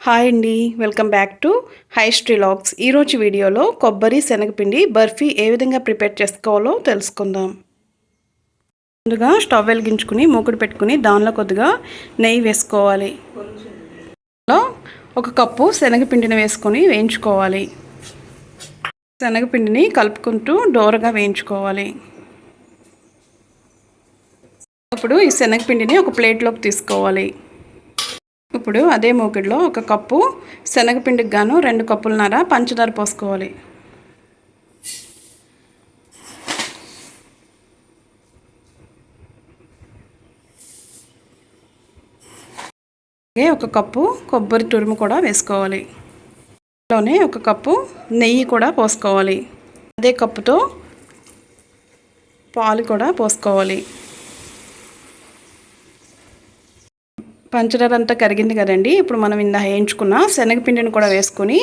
Hi అండి welcome back to హై స్ట్రీలాగ్స్ ఈరోజు వీడియోలో కొబ్బరి శనగపిండి బర్ఫీ ఏ విధంగా ప్రిపేర్ చేసుకోవాలో తెలుసుకుందాం. ముందుగా స్టవ్ వెలిగించుకుని మూకుడు పెట్టుకుని దానిలో కొద్దిగా నెయ్యి వేసుకోవాలి. ఒక కప్పు శనగపిండిని వేసుకొని వేయించుకోవాలి. శనగపిండిని కలుపుకుంటూ డోరగా వేయించుకోవాలి. ఇప్పుడు ఈ శనగపిండిని ఒక ప్లేట్లోకి తీసుకోవాలి. ఇప్పుడు అదే మూకిడిలో ఒక కప్పు శనగపిండికి గాను రెండు కప్పులన్నర పంచదార పోసుకోవాలి. అలాగే ఒక కప్పు కొబ్బరి తురుము కూడా వేసుకోవాలి. లోనే ఒక కప్పు నెయ్యి కూడా పోసుకోవాలి. అదే కప్పుతో పాలు కూడా పోసుకోవాలి. పంచదార అంతా కరిగింది కదండి. ఇప్పుడు మనం ఇందా వేయించుకున్న శనగపిండిని కూడా వేసుకొని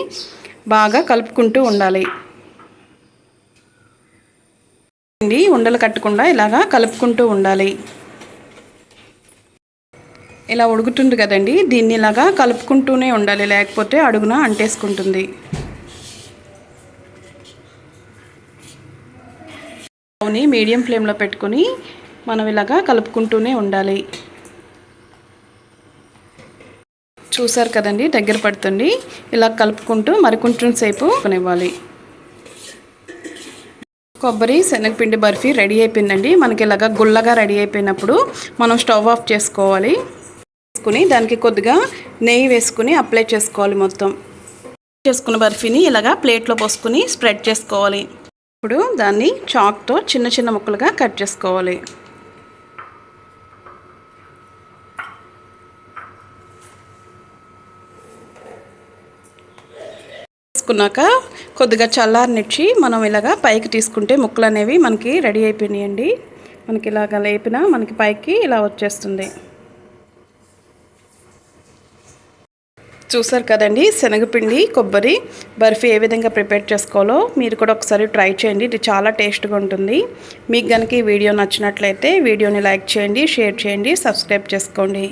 బాగా కలుపుకుంటూ ఉండాలి. ఉండలు కట్టకుండా ఇలాగా కలుపుకుంటూ ఉండాలి. ఇలా ఉడుకుతుంది కదండి. దీన్ని ఇలాగా కలుపుకుంటూనే ఉండాలి. లేకపోతే అడుగున అంటేసుకుంటుంది. మీడియం ఫ్లేమ్లో పెట్టుకొని మనం ఇలాగా కలుపుకుంటూనే ఉండాలి. చూసారు కదండి దగ్గర పడుతుంది. ఇలా కలుపుకుంటూ మరికొంచెం సేపు కొనివ్వాలి కొబ్బరి శనగపిండి బర్ఫీ రెడీ అయిపోయిందండి. మనకి ఇలాగా గుల్లగా రెడీ అయిపోయినప్పుడు మనం స్టవ్ ఆఫ్ చేసుకోవాలి. వేసుకుని దానికి కొద్దిగా నెయ్యి వేసుకుని అప్లై చేసుకోవాలి మొత్తం. చేసుకున్న బర్ఫీని ఇలాగా ప్లేట్లో పోసుకుని స్ప్రెడ్ చేసుకోవాలి. ఇప్పుడు దాన్ని చాక్తో చిన్న చిన్న ముక్కలుగా కట్ చేసుకోవాలి. తీసుకున్నాక కొద్దిగా చల్లారనిచ్చి మనం ఇలాగా పైకి తీసుకుంటే ముక్కలు అనేవి మనకి రెడీ అయిపోయినాయండి. మనకి ఇలాగ లేపినా మనకి పైకి ఇలా వచ్చేస్తుంది. చూసారు కదండి శనగపిండి కొబ్బరి బర్ఫీ ఏ విధంగా ప్రిపేర్ చేసుకోవాలో మీరు కూడా ఒకసారి ట్రై చేయండి. ఇది చాలా టేస్ట్గా ఉంటుంది. మీకు కనుక ఈ వీడియో నచ్చినట్లయితే వీడియోని లైక్ చేయండి షేర్ చేయండి సబ్స్క్రైబ్ చేసుకోండి.